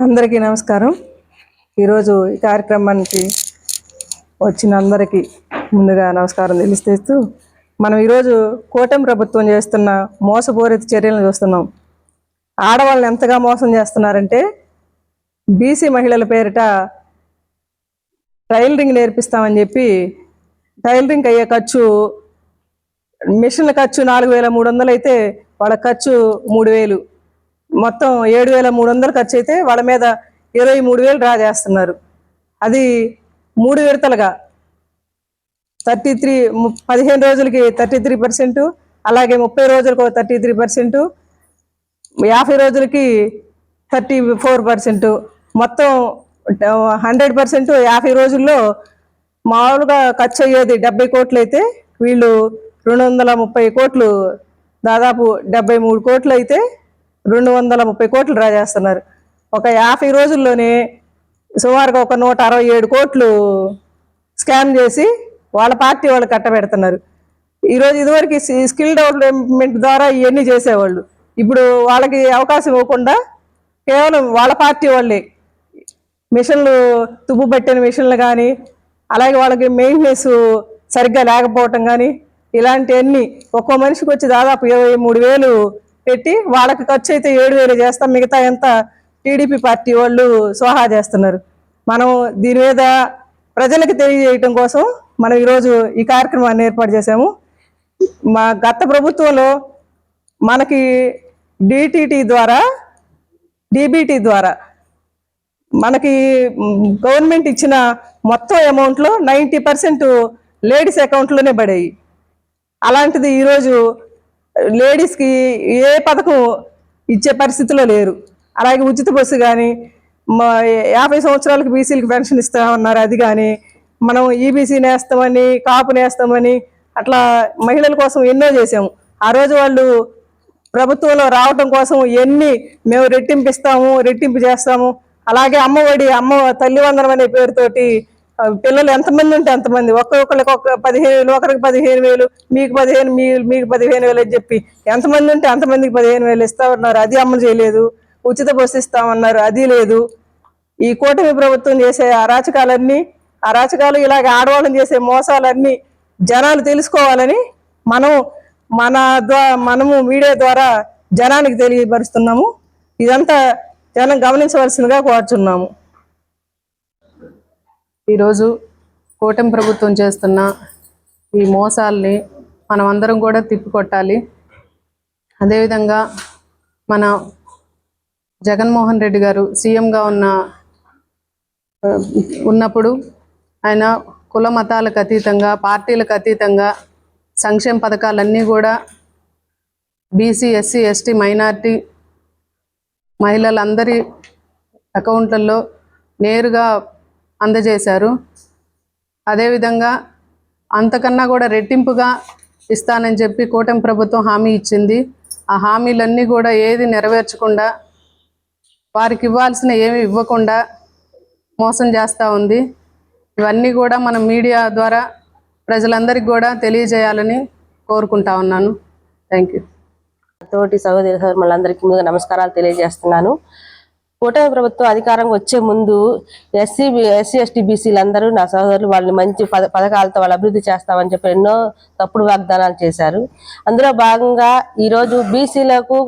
అందరికీ నమస్కారం. ఈరోజు ఈ కార్యక్రమానికి వచ్చిన అందరికీ ముందుగా నమస్కారం తెలియజేస్తూ మనం ఈరోజు కూటమి ప్రభుత్వం చేస్తున్న మోసపూరిత చర్యలను చూస్తున్నాం. ఆడవాళ్ళని ఎంతగా మోసం చేస్తున్నారంటే బీసీ మహిళల పేరిట టైలరింగ్ నేర్పిస్తామని చెప్పి టైలరింగ్ అయ్యే ఖర్చు మిషన్ల ఖర్చు నాలుగు వేల మూడు వందలు అయితే వాళ్ళ ఖర్చు మూడు వేలు. మొత్తం ఏడు వేల మూడు వందలు ఖర్చు అయితే వాళ్ళ మీద ఇరవై మూడు వేలు డ్రా చేస్తున్నారు. అది మూడు విడతలుగా. థర్టీ త్రీ పదిహేను రోజులకి థర్టీ త్రీ పర్సెంట్ అలాగే ముప్పై రోజులకు థర్టీ త్రీ పర్సెంట్ యాభై రోజులకి థర్టీ ఫోర్ పర్సెంట్. మొత్తం హండ్రెడ్ పర్సెంట్ యాభై రోజుల్లో మామూలుగా ఖర్చు అయ్యేది డెబ్బై కోట్లు అయితే వీళ్ళు రెండు వందల ముప్పై కోట్లు దాదాపు డెబ్బై మూడు కోట్లు అయితే రెండు వందల ముప్పై కోట్లు డ్రా చేస్తున్నారు. ఒక యాభై రోజుల్లోనే సుమారుగా ఒక నూట అరవై ఏడు కోట్లు స్కామ్ చేసి వాళ్ళ పార్టీ వాళ్ళు కట్టబెడుతున్నారు. ఈరోజు ఇదివరకు స్కిల్ డెవలప్మెంట్ ద్వారా ఇవన్నీ చేసేవాళ్ళు. ఇప్పుడు వాళ్ళకి అవకాశం ఇవ్వకుండా కేవలం వాళ్ళ పార్టీ వాళ్ళే. మిషన్లు తుప్పు పట్టిన మిషన్లు కానీ అలాగే వాళ్ళకి మెయింటెనెన్స్ సరిగ్గా లేకపోవటం కానీ ఇలాంటివన్నీ ఒక్కో మనిషికి వచ్చి దాదాపు ఇరవై మూడు వేలు పెట్టి వాళ్ళకి ఖర్చు అయితే ఏడు వేలు చేస్తాం. మిగతా ఎంత టీడీపీ పార్టీ వాళ్ళు సోహా చేస్తున్నారు. మనం దీని మీద ప్రజలకు తెలియజేయటం కోసం మనం ఈరోజు ఈ కార్యక్రమాన్ని ఏర్పాటు చేశాము. మా గత ప్రభుత్వంలో మనకి డిటిటి ద్వారా డిబిటి ద్వారా మనకి గవర్నమెంట్ ఇచ్చిన మొత్తం అమౌంట్లో నైంటీ పర్సెంట్ లేడీస్ అకౌంట్లోనే పడాయి. అలాంటిది ఈరోజు లేడీస్కి ఏ పథకం ఇచ్చే పరిస్థితిలో లేరు. అలాగే ఉచిత బస్సు కానీ యాభై సంవత్సరాలకు బీసీలకు పెన్షన్ ఇస్తామన్నారు అది కానీ మనం ఈబీసీ నేస్తామని కాపు నేస్తామని అట్లా మహిళల కోసం ఎన్నో చేసాము ఆ రోజు వాళ్ళు ప్రభుత్వంలో రావటం కోసం ఎన్ని మేము రెట్టింపు ఇస్తాము రెట్టింపు చేస్తాము అలాగే అమ్మఒడి అమ్మ తల్లి వందనం అనే పేరుతోటి పిల్లలు ఎంతమంది ఉంటే అంతమంది. ఒక్కొక్కరికి ఒక పదిహేను వేలు ఒకరికి పదిహేను వేలు మీకు పదిహేను మీ మీకు పదిహేను వేలు అని చెప్పి ఎంతమంది ఉంటే అంతమందికి పదిహేను వేలు ఇస్తా ఉన్నారు అది అమలు చేయలేదు. ఉచిత బస్సు ఇస్తామన్నారు. అది లేదు. ఈ కూటమి ప్రభుత్వం చేసే అరాచకాలన్నీ అరాచకాలు ఇలాగ ఆడవాళ్ళని చేసే మోసాలన్నీ జనాలు తెలుసుకోవాలని మనం మన ద్వారా మనము మీడియా ద్వారా జనానికి తెలియపరుస్తున్నాము. ఇదంతా జనం గమనించవలసిందిగా కోరుచున్నాము. ఈరోజు కూటమి ప్రభుత్వం చేస్తున్న ఈ మోసాల్ని మనం అందరం కూడా తిప్పికొట్టాలి. అదేవిధంగా మన జగన్మోహన్ రెడ్డి గారు సీఎంగా ఉన్న ఉన్నప్పుడు ఆయన కుల మతాలకు అతీతంగా పార్టీలకు అతీతంగా సంక్షేమ పథకాలన్నీ కూడా బీసీ ఎస్సీ ఎస్టీ మైనార్టీ మహిళలందరి అకౌంట్లలో నేరుగా అందజేశారు. అదేవిధంగా అంతకన్నా కూడా రెట్టింపుగా ఇస్తానని చెప్పి కూటమి ప్రభుత్వం హామీ ఇచ్చింది. ఆ హామీలన్నీ కూడా ఏది నెరవేర్చకుండా వారికి ఇవ్వాల్సిన ఏమి ఇవ్వకుండా మోసం చేస్తూ ఉంది. ఇవన్నీ కూడా మనం మీడియా ద్వారా ప్రజలందరికీ కూడా తెలియజేయాలని కోరుకుంటా ఉన్నాను. థ్యాంక్ యూ తోటి సహోదరి సహోదరులందరికీ ముందుగా నమస్కారాలు తెలియజేస్తున్నాను. కూటమి ప్రభుత్వం అధికారం వచ్చే ముందు ఎస్సీ ఎస్సీ ఎస్టీ బీసీలందరూ నా సహోదరులు వాళ్ళని మంచి పద పథకాలతో వాళ్ళు అభివృద్ధి చేస్తామని చెప్పి ఎన్నో తప్పుడు వాగ్దానాలు చేశారు. అందులో భాగంగా ఈరోజు బీసీలకు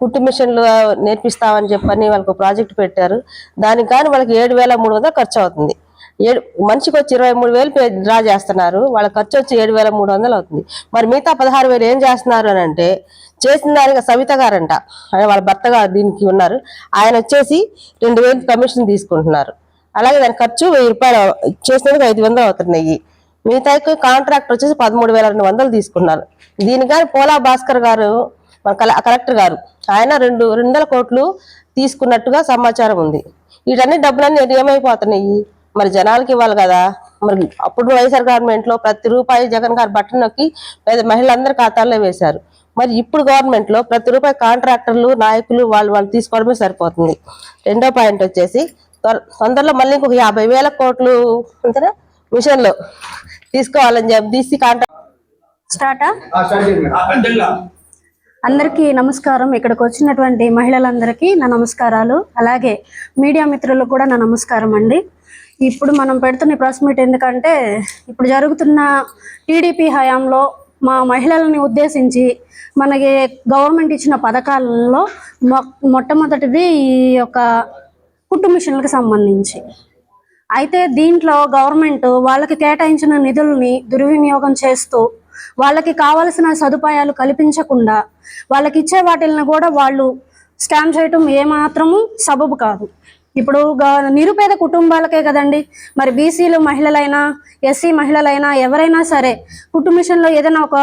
కుట్టు మిషన్లు నేర్పిస్తామని చెప్పని వాళ్ళకు ప్రాజెక్ట్ పెట్టారు. దానికి కానీ వాళ్ళకి ఏడు వేల మూడు వందలు ఖర్చు అవుతుంది. ఏడు మనిషికి వచ్చి ఇరవై మూడు వేలు పే డ్రా చేస్తున్నారు. వాళ్ళ ఖర్చు వచ్చి ఏడు వేల మూడు వందలు అవుతుంది. మరి మిగతా పదహారు వేలు ఏం చేస్తున్నారు అని అంటే చేసిన దానికి సవిత గారంట. వాళ్ళ భర్త గారు దీనికి ఉన్నారు. ఆయన వచ్చేసి రెండు వేలు కమిషన్ తీసుకుంటున్నారు. అలాగే దాని ఖర్చు వెయ్యి రూపాయలు చేసినందుకు ఐదు వందలు అవుతున్నాయి. మిగతాకి కాంట్రాక్ట్ వచ్చేసి పదమూడు వేల రెండు వందలు తీసుకున్నారు దీని కానీ పోలా భాస్కర్ గారు మన కల- కలెక్టర్ గారు ఆయన రెండు రెండు వందల కోట్లు తీసుకున్నట్టుగా సమాచారం ఉంది. వీటన్ని డబ్బులన్నీ ఏమైపోతున్నాయి? మరి జనాలకి ఇవ్వాలి కదా. మరి అప్పుడు వైఎస్ఆర్ గవర్నమెంట్లో ప్రతి రూపాయి జగన్ గారు బట్టన్ నొక్కి పేద మహిళలందరి ఖాతాల్లో వేశారు. మరి ఇప్పుడు గవర్నమెంట్లో ప్రతి రూపాయి కాంట్రాక్టర్లు నాయకులు వాళ్ళు వాళ్ళు తీసుకోవడమే సరిపోతుంది. రెండో పాయింట్ వచ్చేసి తొందరలో మళ్ళీ ఇంకొక యాభై వేల కోట్లు అంతేనా? మిషన్లు తీసుకోవాలని చెప్పి తీసి కాంట్రాక్ట్ స్టార్టా? అందరికీ నమస్కారం. ఇక్కడికి వచ్చినటువంటి మహిళలందరికీ నా నమస్కారాలు. అలాగే మీడియా మిత్రులకు కూడా నా నమస్కారం అండి. ఇప్పుడు మనం పెడుతున్న ప్రెస్ మీట్ ఎందుకంటే ఇప్పుడు జరుగుతున్న టీడీపీ హయాంలో మా మహిళలని ఉద్దేశించి మనకి గవర్నమెంట్ ఇచ్చిన పథకాలలో మొ మొట్టమొదటిది ఈ యొక్క కుట్టు మిషన్లకు సంబంధించి. అయితే దీంట్లో గవర్నమెంట్ వాళ్ళకి కేటాయించిన నిధుల్ని దుర్వినియోగం చేస్తూ వాళ్ళకి కావలసిన సదుపాయాలు కల్పించకుండా వాళ్ళకి ఇచ్చే వాటిల్ని కూడా వాళ్ళు స్కామ్ చేయటం ఏమాత్రము సబబు కాదు. ఇప్పుడు గ- నిరుపేద కుటుంబాలకే కదండి. మరి బీసీలు మహిళలైనా ఎస్సీ మహిళలైనా ఎవరైనా సరే కుటుంబ మిషన్లో ఏదైనా ఒక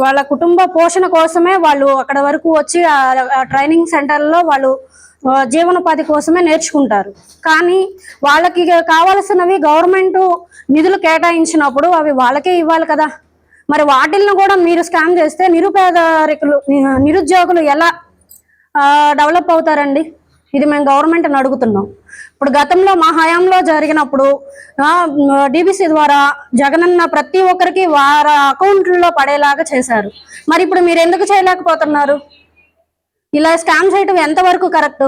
వాళ్ళ కుటుంబ పోషణ కోసమే వాళ్ళు అక్కడ వరకు వచ్చి ఆ- ట్రైనింగ్ సెంటర్లో వాళ్ళు జీవనోపాధి కోసమే నేర్చుకుంటారు. కానీ వాళ్ళకి కావలసినవి గవర్నమెంట్ నిధులు కేటాయించినప్పుడు అవి వాళ్ళకే ఇవ్వాలి కదా. మరి వాటిల్ని కూడా మీరు స్కామ్ చేస్తే నిరుపేదరికులు నిరుద్యోగులు ఎలా డెవలప్ అవుతారండి? ఇది మేము గవర్నమెంట్ని అడుగుతున్నాం. ఇప్పుడు గతంలో మా హయాంలో జరిగినప్పుడు డిబిసి ద్వారా జగనన్న ప్రతి ఒక్కరికి వారి అకౌంట్లలో పడేలాగా చేశారు. మరి ఇప్పుడు మీరు ఎందుకు చేయలేకపోతున్నారు? ఇలా స్కామ్ చేయటం ఎంతవరకు కరెక్ట్?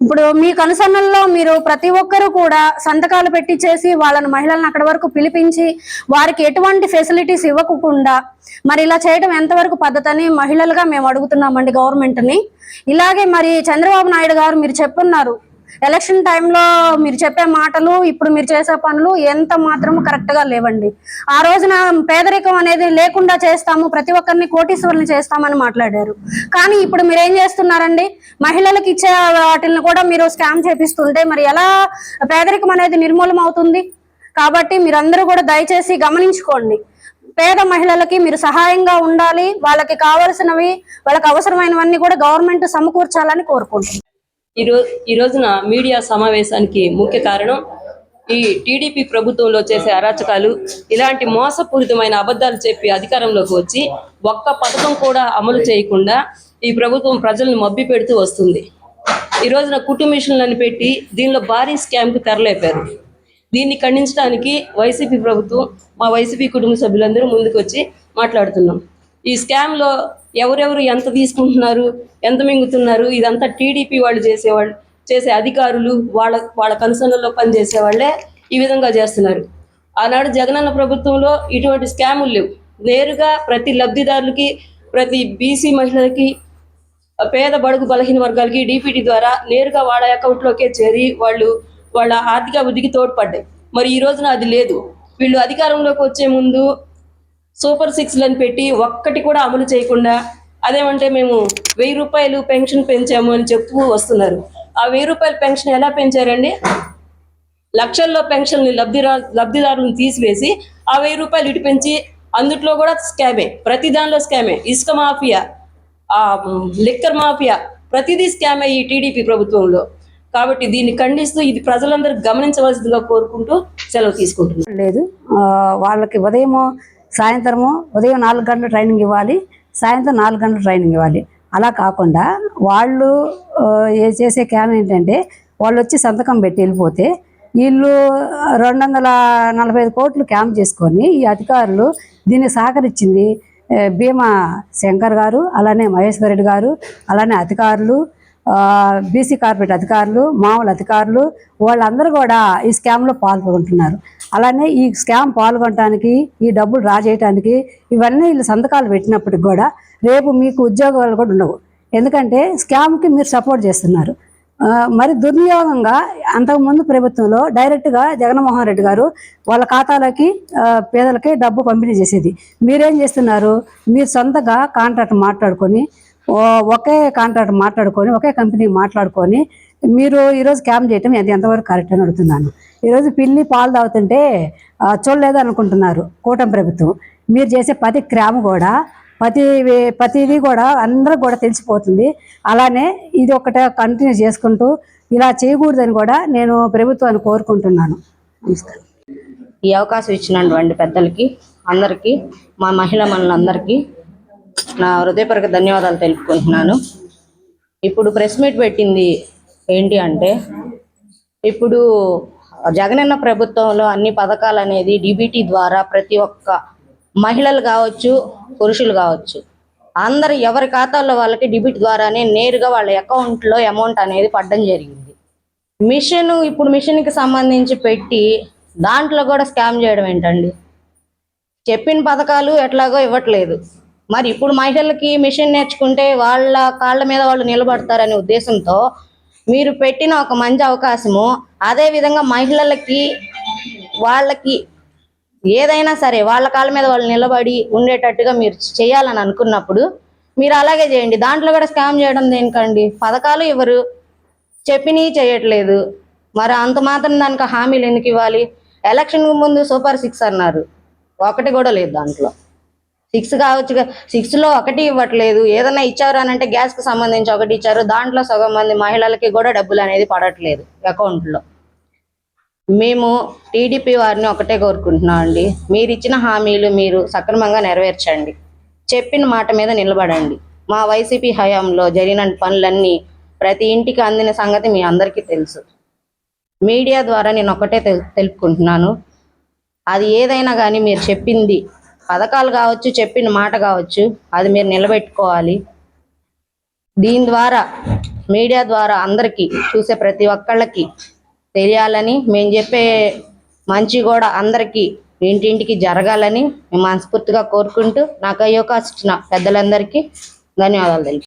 ఇప్పుడు మీ కనుసన్నల్లో మీరు ప్రతి ఒక్కరు కూడా సంతకాలు పెట్టి చేసి వాళ్ళని మహిళలను అక్కడి వరకు పిలిపించి వారికి ఎటువంటి ఫెసిలిటీస్ ఇవ్వకుండా మరి ఇలా చేయడం ఎంతవరకు పద్ధతి అని మహిళలుగా మేము అడుగుతున్నామండి గవర్నమెంట్ని. ఇలాగే మరి చంద్రబాబు నాయుడు గారు మీరు చెప్పున్నారు ఎలక్షన్ టైంలో మీరు చెప్పే మాటలు ఇప్పుడు మీరు చేసే పనులు ఎంత మాత్రము కరెక్ట్గా లేవండి. ఆ రోజున పేదరికం అనేది లేకుండా చేస్తాము ప్రతి ఒక్కరిని కోటీశ్వరుని చేస్తామని మాట్లాడారు. కానీ ఇప్పుడు మీరు ఏం చేస్తున్నారండి? మహిళలకు ఇచ్చే వాటిని కూడా మీరు స్కామ్ చేపిస్తుంటే మరి ఎలా పేదరికం అనేది నిర్మూలం అవుతుంది? కాబట్టి మీరందరూ కూడా దయచేసి గమనించుకోండి. పేద మహిళలకి మీరు సహాయంగా ఉండాలి వాళ్ళకి కావలసినవి వాళ్ళకి అవసరమైనవన్నీ కూడా గవర్నమెంట్ సమకూర్చాలని కోరుకుంటున్నాను ఈ ఈ రోజున మీడియా సమావేశానికి ముఖ్య కారణం ఈ టీడీపీ ప్రభుత్వంలో చేసే అరాచకాలు ఇలాంటి మోసపూరితమైన అబద్ధాలు చెప్పి అధికారంలోకి వచ్చి ఒక్క పథకం కూడా అమలు చేయకుండా ఈ ప్రభుత్వం ప్రజలను మబ్బి పెడుతూ వస్తుంది. ఈ రోజున కుటుంబ మిషన్లను పెట్టి దీనిలో భారీ స్కామ్కి తెరలేపారు. దీన్ని ఖండించడానికి వైసీపీ ప్రభుత్వం మా వైసీపీ కుటుంబ సభ్యులందరూ ముందుకు వచ్చి మాట్లాడుతున్నాం. ఈ స్కామ్లో ఎవరెవరు ఎంత తీసుకుంటున్నారు ఎంత మింగుతున్నారు ఇదంతా టీడీపీ వాళ్ళు చేసేవాళ్ళు చేసే అధికారులు వాళ్ళ వాళ్ళ కన్సర్న్లలో పనిచేసే వాళ్ళే ఈ విధంగా చేస్తున్నారు. ఆనాడు జగనన్న ప్రభుత్వంలో ఇటువంటి స్కాములు లేవు. నేరుగా ప్రతి లబ్ధిదారులకి ప్రతి బీసీ మహిళలకి పేద బడుగు బలహీన వర్గాలకి డిపిటి ద్వారా నేరుగా వాళ్ళ అకౌంట్లోకే చేరి వాళ్ళు వాళ్ళ ఆర్థిక అభివృద్ధికి తోడ్పడ్డాయి. మరి ఈ రోజున అది లేదు. వీళ్ళు అధికారంలోకి వచ్చే ముందు సూపర్ సిక్స్లను పెట్టి ఒక్కటి కూడా అమలు చేయకుండా అదేమంటే మేము వెయ్యి రూపాయలు పెన్షన్ పెంచాము అని చెప్తూ వస్తున్నారు. ఆ వెయ్యి రూపాయల పెన్షన్ ఎలా పెంచారండి లక్షల్లో పెన్షన్ని లబ్ధిరా లబ్ధిదారులను తీసివేసి ఆ వెయ్యి రూపాయలు ఇటు పెంచి అందుట్లో కూడా స్కామే ప్రతి దానిలో స్కామే. ఇసుక మాఫియా ఆ లిక్కర్ మాఫియా ప్రతిదీ స్కామే ఈ టీడీపీ ప్రభుత్వంలో. కాబట్టి దీన్ని ఖండిస్తూ ఇది ప్రజలందరూ గమనించవలసిందిగా కోరుకుంటూ సెలవు తీసుకుంటున్నాను లేదు. వాళ్ళకి ఉదయం సాయంత్రము ఉదయం నాలుగు గంటల ట్రైనింగ్ ఇవ్వాలి సాయంత్రం నాలుగు గంటల ట్రైనింగ్ ఇవ్వాలి. అలా కాకుండా వాళ్ళు ఏ చేసే క్యాన్ ఏంటంటే వాళ్ళు వచ్చి సంతకం పెట్టి వెళ్ళిపోతే వీళ్ళు రెండు వందల నలభై ఐదు కోట్లు క్యాంప్ చేసుకొని ఈ అధికారులు దీన్ని సహకరించింది భీమా శంకర్ గారు అలానే మహేశ్వర్ రెడ్డి గారు అలానే అధికారులు బీసీ కార్పొరేట్ అధికారులు మామూలు అధికారులు వాళ్ళందరూ కూడా ఈ స్కామ్లో పాల్గొంటున్నారు అలానే ఈ స్కామ్ పాల్గొనడానికి ఈ డబ్బులు డ్రా చేయడానికి ఇవన్నీ వీళ్ళు సంతకాలు పెట్టినప్పటికి కూడా రేపు మీకు ఉద్యోగాలు కూడా ఉండవు. ఎందుకంటే స్కామ్కి మీరు సపోర్ట్ చేస్తున్నారు. మరి దుర్వినియోగంగా అంతకుముందు ప్రభుత్వంలో డైరెక్ట్గా జగన్మోహన్ రెడ్డి గారు వాళ్ళ ఖాతాలోకి పేదలకి డబ్బు పంపిణీ చేసేది. మీరేం చేస్తున్నారు? మీరు సొంతగా కాంట్రాక్ట్ మాట్లాడుకొని ఓ- ఒకే కాంట్రాక్ట్ మాట్లాడుకొని ఒకే కంపెనీ మాట్లాడుకొని మీరు ఈరోజు క్యాంప్ చేయటం అది ఎంతవరకు కరెక్ట్ అని అడుగుతున్నాను. ఈరోజు పిల్లి పాలు తాగుతుంటే చూడలేదు అనుకుంటున్నారు కూటమి ప్రభుత్వం. మీరు చేసే ప్రతి క్రమ కూడా ప్రతి ప్రతిదీ కూడా అందరూ కూడా తెలిసిపోతుంది. అలానే ఇది ఒకటే కంటిన్యూ చేసుకుంటూ ఇలా చేయకూడదని కూడా నేను ప్రభుత్వాన్ని కోరుకుంటున్నాను. నమస్కారం. ఈ అవకాశం ఇచ్చినటువంటి పెద్దలకి అందరికీ మా మహిళా మనులందరికీ నా హృదయపూర్వక ధన్యవాదాలు తెలుపుకుంటున్నాను. ఇప్పుడు ప్రెస్ మీట్ పెట్టింది ఏంటి అంటే ఇప్పుడు జగనన్న ప్రభుత్వంలో అన్ని పథకాలు అనేది డిబిటీ ద్వారా ప్రతి ఒక్క మహిళలు కావచ్చు పురుషులు కావచ్చు. అందరు ఎవరి ఖాతాల్లో వాళ్ళకి డిబిట్ ద్వారానే నేరుగా వాళ్ళ అకౌంట్లో అమౌంట్ అనేది పడడం జరిగింది. మిషన్ ఇప్పుడు మిషన్కి సంబంధించి పెట్టి దాంట్లో కూడా స్కామ్ చేయడం ఏంటండి? చెప్పిన పథకాలు ఎట్లాగో ఇవ్వట్లేదు. మరి ఇప్పుడు మహిళలకి మిషన్ నేర్చుకుంటే వాళ్ళ కాళ్ళ మీద వాళ్ళు నిలబడతారనే ఉద్దేశంతో మీరు పెట్టిన ఒక మంచి అవకాశము అదే విధంగా మహిళలకి వాళ్ళకి ఏదైనా సరే వాళ్ళ కాళ్ళ మీద వాళ్ళు నిలబడి ఉండేటట్టుగా మీరు చేయాలని అనుకున్నప్పుడు మీరు అలాగే చేయండి. దాంట్లో కూడా స్కామ్ చేయడం దేనికండి? పథకాలు ఇవ్వరు చెప్పినవి చేయట్లేదు. మరి అంత మాత్రం దానికి హామీలు ఎందుకు ఇవ్వాలి? ఎలక్షన్ ముందు సూపర్ సిక్స్ అన్నారు. ఒకటి కూడా లేదు దాంట్లో. సిక్స్ కావచ్చు సిక్స్లో ఒకటి ఇవ్వట్లేదు. ఏదైనా ఇచ్చారు అని అంటే గ్యాస్ సంబంధించి ఒకటి ఇచ్చారు. దాంట్లో సగం మంది మహిళలకి కూడా డబ్బులు అనేది పడట్లేదు అకౌంట్లో మేము టీడీపీ వారిని ఒకటే కోరుకుంటున్నాం అండి. మీరు ఇచ్చిన హామీలు మీరు సక్రమంగా నెరవేర్చండి. చెప్పిన మాట మీద నిలబడండి. మా వైసీపీ హయాంలో జరిగిన పనులన్నీ ప్రతి ఇంటికి అందిన సంగతి మీ అందరికీ తెలుసు. మీడియా ద్వారా నేను ఒకటే తెల్ తెలుపుకుంటున్నాను. అది ఏదైనా కానీ మీరు చెప్పింది పథకాలు కావచ్చు చెప్పిన మాట కావచ్చు అది మీరు నిలబెట్టుకోవాలి. దీని ద్వారా మీడియా ద్వారా అందరికీ చూసే ప్రతి ఒక్కళ్ళకి తెలియాలని మేము చెప్పే మంచి కూడా అందరికీ ఇంటింటికి జరగాలని మేము మనస్ఫూర్తిగా కోరుకుంటూ నాకు ఈ ఇచ్చిన పెద్దలందరికీ ధన్యవాదాలు తెలుపు